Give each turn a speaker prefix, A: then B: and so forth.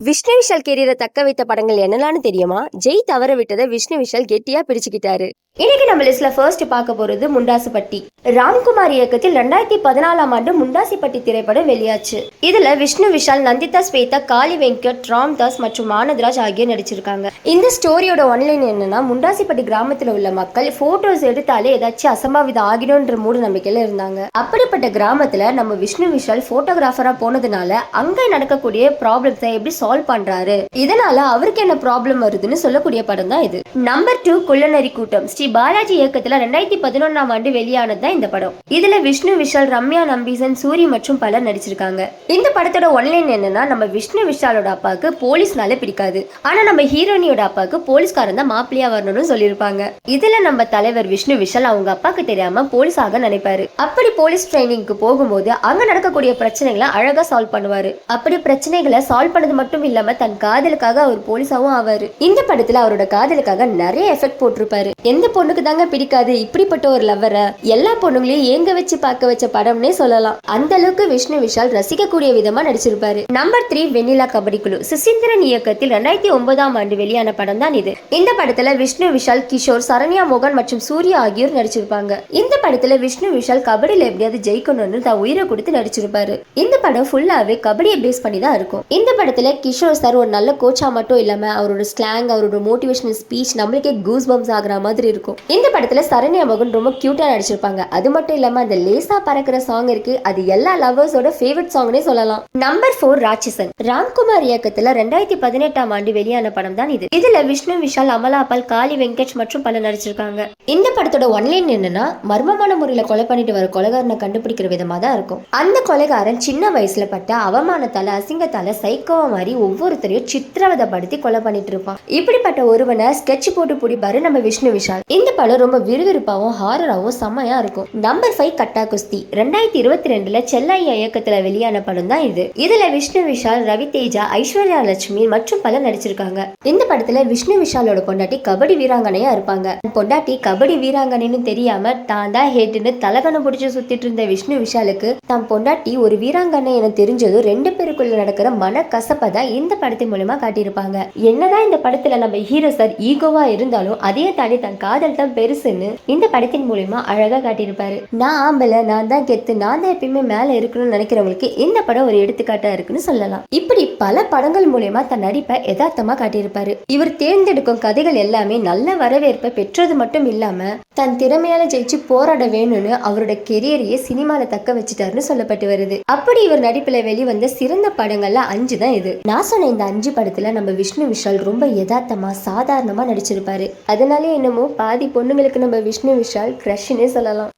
A: விஷ்ணு விஷால் கெரியரை தக்க வைத்த படங்கள் என்னலான்னு தெரியுமா? ஜெய் தவற விட்டதை விஷ்ணு விஷால் கெட்டியா பிடிச்சுக்கிட்டாரு இன்னைக்கு நம்ம லிஸ்ட்ல ஃபர்ஸ்ட் பார்க்க போறது முண்டாசுப்பட்டி. ராம்குமார் இயக்கத்தில் ரெண்டாயிரத்தி பதினாலாம் ஆண்டு முண்டாசிப்பட்டி திரைப்படம் வெளியாச்சு. இதுல விஷ்ணு விஷால் நந்திதா ஸ்வேதா காளி வெங்கட் ராம்தாஸ் மற்றும் மானதராஜ் ஆகியோர் நடிச்சிருக்காங்க. இந்த ஸ்டோரியோட ஒன்லைன் என்னன்னா முண்டாசிப்பட்டி கிராமத்துல உள்ள மக்கள் போட்டோஸ் எடுத்தாலே ஏதாச்சும் அசம்பாவிதம் ஆகிடும்ன்ற மூட நம்பிக்கையில இருந்தாங்க. அப்படிப்பட்ட கிராமத்துல நம்ம விஷ்ணு விஷால் போட்டோகிராஃபரா போனதுனால அங்க நடக்கக்கூடிய ப்ராப்ளம்ஸை எப்படி சால்வ் பண்றாரு. இதனால அவருக்கு என்ன ப்ராப்ளம் வருதுன்னு சொல்லக்கூடிய படம் தான் இது. நம்பர் டூ குள்ளநரி கூட்டம். ஸ்ரீ பாலாஜி இயக்கத்துல ரெண்டாயிரத்தி பதினொன்னாம் ஆண்டு வெளியானது தான் இந்த படம். இதுல விஷ்ணு விஷால் ரம்யா நம்பீசன் சூரி மற்றும் பலர் நடிச்சிருக்காங்க. இந்த படத்தோட ஒன்லைன் என்னன்னா நம்ம விஷ்ணு விஷாலோட அப்பாவுக்கு போலீஸ்னால பிடிக்காது. ஆனா நம்ம ஹீரோனியோட அப்பாவுக்கு போலீஸ்காரன் தான் மாப்பிள்ளையா வரணும்னு சொல்லியிருப்பாங்க. இதுல நம்ம தலைவர் விஷ்ணு விஷால் அவங்க அப்பாக்கு தெரியாம போலீஸ் ஆக நினைப்பாரு. அப்படி போலீஸ் ட்ரைனிங்க்கு போகும்போது அங்க நடக்கக்கூடிய பிரச்சனைகளை அழகா சால்வ் பண்ணுவாரு. அப்படி பிரச்சனைகளை சால்வ் பண்ணது மட்டும் இல்லாம தன் காதலுக்காக அவர் போலீஸாவும் ஆவாரு. இந்த படத்துல அவரோட காதலுக்காக நிறைய எஃபெக்ட் போட்டிருப்பாரு. எந்த பொண்ணுக்கு தாங்க பிடிக்காது? இப்படிப்பட்ட ஒரு லவ்வரை எல்லா பொண்ணுங்களையும் ஏங்க வச்சு பார்க்க வச்ச படம்னே சொல்லலாம். அந்த அளவுக்கு விஷ்ணு விஷால் ரசிக்கக்கூடிய விதமா நடிச்சிருப்பாரு. நம்பர் த்ரீ வெண்ணிலா கபடி குழு. சுசீந்திரன் இயக்கத்தில் ரெண்டாயிரத்தி ஒன்பதாம் ஆண்டு வெளியான படம் தான் இது. இந்த படத்துல விஷ்ணு விஷால் கிஷோர் சரண்யா மோகன் மற்றும் சூர்யா ஆகியோர் நடிச்சிருப்பாங்க. இந்த படத்துல விஷ்ணு விஷால் கபடியில எப்படியாவது ஜெயிக்கணும்னு தான் உயிரை கொடுத்து நடிச்சிருப்பாரு. இந்த படம் ஃபுல்லாவே கபடியை பேஸ் பண்ணி தான் இருக்கும். இந்த படத்துல கிஷோர் சார் ஒரு நல்ல கோச்சா மட்டும் இல்லாமல் அவரோட ஸ்லாங் அவரோட மோட்டிவேஷனல் ஸ்பீச் நம்மளுக்கே கூஸ் பம்ஸ் ஆகுற மாதிரி இருக்கும். இந்த படத்தில் சரண்யா மகன் ரொம்ப க்யூட்டாக நடிச்சிருப்பாங்க. அது மட்டும் இல்லாமல் அந்த லேசா பறக்கிற சாங் இருக்கு. அது எல்லா லவர்ஸோட ஃபேவரட் சாங்னே சொல்லலாம். நம்பர் ஃபோர் ராட்சசன். ராம்குமார் இயக்கத்தில் ரெண்டாயிரத்தி பதினெட்டாம் ஆண்டு வெளியான படம் தான் இது. இதுல விஷ்ணு விஷால் அமலா பால் காளி வெங்கட் மற்றும் பலர் நடிச்சிருக்காங்க. இந்த படத்தோட ஒன்லைன் என்னன்னா மர்மமான முறையில கொலை பண்ணிட்டு வர கொலைகாரனை கண்டுபிடிக்கிற விதமா தான் இருக்கும். அந்த கொலைகாரன் சின்ன வயசுல பட்ட அவமானத்தால அசிங்கத்தால சைக்கோவா மாதிரி ஒவ்வொருத்தரையும் சித்திரவதைப்படுத்தி கொலை பண்ணிட்டு இருப்பான் இப்படிப்பட்ட ஒருவனை ஸ்கெட்ச் போட்டு பிடிப்பாரு நம்ம விஷ்ணு விஷால். இந்த படம் ரொம்ப விறுவிறுப்பாகவும் ஹாரராகவும் செம்மையா இருக்கும். நம்பர் ஃபைவ் கட்டா குஸ்தி. ரெண்டாயிரத்தி இருபத்தி ரெண்டுல செல்லையா இயக்கத்துல வெளியான படம் தான் இது. இதுல விஷ்ணு விஷால் ரவி தேஜா ஐஸ்வர்யா லட்சுமி மற்றும் பலர் நடிச்சிருக்காங்க. இந்த படத்துல விஷ்ணு விஷாலோட பொண்டாட்டி கபடி வீராங்கனையா இருப்பாங்க. பொண்டாட்டி கபடி வீராங்கனைன்னு தெரியாம தான் தான் ஹேட்டுன்னு தலகணம் பிடிச்சு சுத்திட்டு இருந்த விஷ்ணு விஷாலுக்கு தம் பொண்டாட்டி ஒரு வீராங்கனை என தெரிஞ்சதும் ரெண்டு பேருக்குள்ள நடக்கிற மன கசப்பை தான் இந்த படத்தின் மூலமா காட்டியிருப்பாங்க. என்னதான் இந்த படத்துல நம்ம ஹீரோ சார் ஈகோவா இருந்தாலும் அதே தாண்டி தன் காதல் தான் பெருசுன்னு இந்த படத்தின் மூலியமா அழகா காட்டியிருப்பாரு. நான் ஆம்பளை நான் தான் கெத்து நான் தான் எப்பயுமே மேல இருக்கணும்னு நினைக்கிறவங்களுக்கு இந்த படம் ஒரு எடுத்துக்காட்டா இருக்குன்னு சொல்லலாம். இப்படி பல படங்கள் மூலியமா தன் நடிப்பை யதார்த்தமா காட்டியிருப்பாரு. இவர் தேர்ந்தெடுக்கும் கதைகள் எல்லாமே நல்ல வரவேற்பை பெற்றது மட்டும் இல்லாம தன் திறமையால ஜெயிச்சு போராட வேணும்னு அவரோட கெரியரையே சினிமால தக்க வச்சுட்டாருன்னு சொல்லப்பட்டு வருது. அப்படி இவர் நடிப்புல வெளிவந்த சிறந்த படங்கள்ல அஞ்சு தான் இது. நான் சொன்ன இந்த அஞ்சு படத்தில் நம்ம விஷ்ணு விஷால் ரொம்ப யதார்த்தமாக சாதாரணமாக நடிச்சிருப்பாரு. அதனாலே என்னமோ பாதி பொண்ணுங்களுக்கு நம்ம விஷ்ணு விஷால் க்ரஷ்னே சொல்லலாம்.